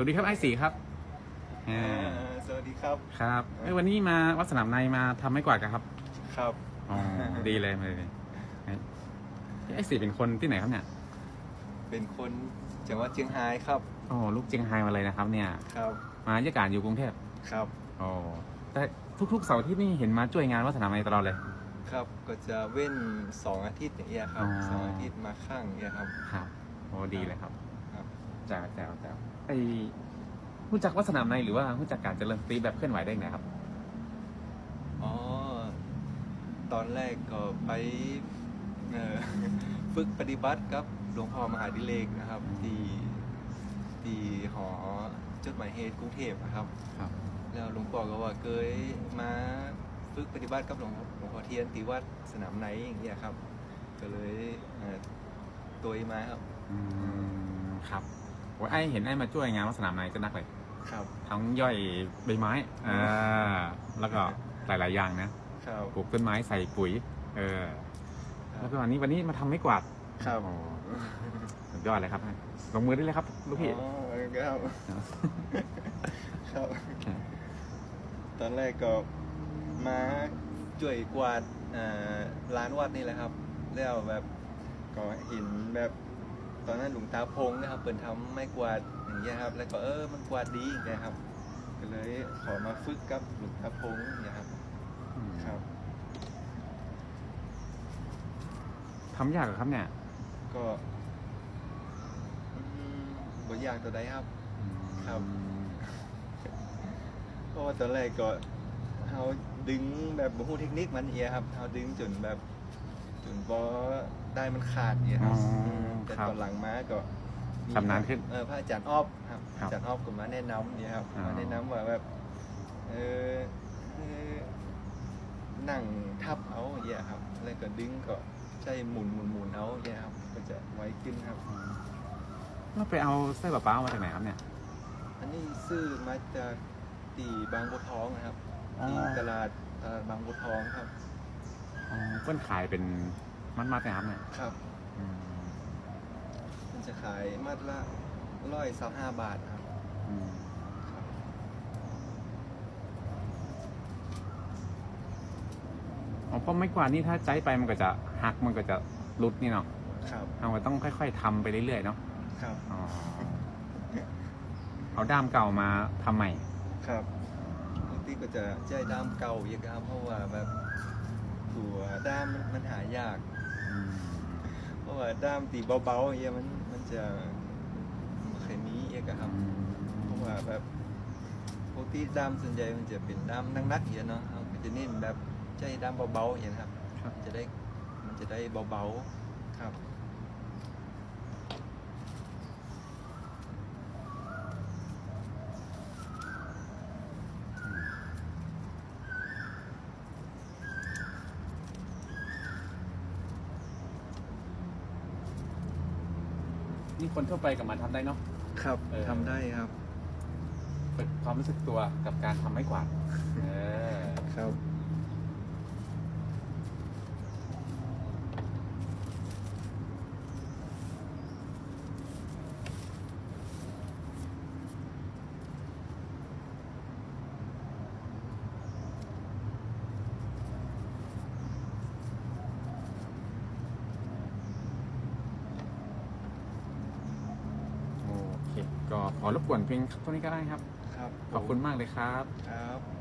วัสดีครับไอ้สีครับอ่าอ่าสวัสดีครับ ครับเอ้ยวันนี้มาวัดสนามในมาทำไม่กวาดกันครับ ครับอ๋อ ดีเลยมาเลยไอ้ไอ้สีเป็นคนที่ไหนครับเนี่ย เป็นคนจังหวัดเชียงรายครับอ๋อลูกเจียงไฮ้มาเลยนะครับ เนี่ย ครับมาราชการอยู่กรุงเทพครับอ๋อแต่ทุกๆเสาร์อาที่นี่เห็นมาช่วยงานวัดสนามในตลอดเลย ครับก็จะเว้นสองอาทิตย์อย่างเงี้ยครับอ๋อ สองอาทิตย์มาข้างอย่างเงี้ยครับ ครับโอ้ดีเลยครับ ครับจ้าจ้าจ้าไอ้รู้จักวัดสนามในหรือว่ารู้จักการเจริญสตรีแบบเคลื่อนไหวได้ไงครับ อ๋อ ตอนแรกก็ไปเอ่อ ฝึกปฏิบัติกับหลวงพ่อมหาดิเลกนะครับ ที่ที่หอจดหมายเหตุกรุงเทพนะครับ ครับ แล้วหลวงพ่อก็ว่าเคยมาฝึกปฏิบัติกับหลวงพ่อหลวงพ่อเทียนที่วัดสนามไหนอย่างเงี้ยครับ ก็เลยเอ่อตัวมาครับ อืมครับ โอ้ยไอ้เห็นไอ้มาช่วยงานวัดสนามในจะนักเลย ครับ ทั้งย่อยใบไม้อ่าแล้วก็หลาย ๆ อย่างนะ ครับ ปลูกต้นไม้ใส่ปุ๋ย เออแล้วก็วันนี้วันนี้มาทำไม่กวาดครับโอ้สุดยอดเลยครับลงมือได้เลยครับลูกพี่ อ๋อครับ ครับ ตอนแรกก็มาช่วยกวาดอ่าร้านวัดนี่แหละครับ แล้วแบบก็เห็นแบบ ตอนนั้นหลวงตาพงนะครับ เปิดทำไม่กวาดอย่างเงี้ยครับ แล้วก็เออมันกวาดดีอย่างเงี้ยครับ ก็เลยขอมาฝึกกับหลวงตาพงอย่างเงี้ยครับครับทำยากเหรอครับเนี่ย ก็อืมบ่อยากตัวใดครับ ครับเพราะว่าตอนแรกก็เขาดึงแบบบ่ฮู้เทคนิคมันเอียครับเขาดึงจนแบบ จนบ่ได้มันขาดเอียครับอ๋ออืมแต่ครับตอนหลังมาก็มีชำนาญขึ้นเออพระอาจารย์อ้อบครับครับอาจารย์อ้อบก็มาแนะนำเนี่ยครับอ๋อ มาแนะนำว่าแบบเออเออนั่งทับเอาอย่างเงี้ยครับ แล้วก็ดึงก็ใช้หมุนหมุนหมุนเอาอย่างเงี้ยครับ ก็จะไวขึ้นครับ แล้วไปเอาไส้ปลาเป้ามาจากไหนครับเนี่ย อันนี้ซื้อมาจากตีบางบัวทองนะครับอ๋อที่ตลาดตลาดบางบัวทองครับ อ๋อเพื่อนขายเป็นมัดมัดๆนะครับเนี่ยครับอืมมันจะขายมัดละร้อยสามห้าบาทครับ อืมครับอ๋อเพราะไม่กวาดนี่ถ้าใจไปมันก็จะหักมันก็จะหลุดนี่เนาะครับ เราก็ต้องค่อย ๆทำไปเรื่อยๆเนาะครับ อ๋อเอาด้ามเก่ามาทำใหม่ครับ บางทีก็จะใช้ด้ามเก่าอีกครับเพราะว่าแบบตัว ด้ามมันมันหายากอืมเพราะว่าด้ามตีเบาๆอย่างเงี้ยมันมันจะมันเคยมีเอกอะครับ เพราะว่าแบบปกติด้ามส่วนใหญ่มันจะเป็นด้ามนักๆอย่างเงี้ยเนาะเราก็จะเน้นแบบใช้ด้ามเบาๆอย่างเงี้ยครับครับ จะได้มันจะได้เบาๆครับ นี่คนทั่วไปกับมันทำได้เนาะ ครับเออ ทำได้ครับ ฝึกความรู้สึกตัวกับการทำไม้กวาดเออ ครับ ก็ขอรบกวนเพียงเท่านี้ก็ได้ครับ ครับขอบคุณมากเลยครับ ครับ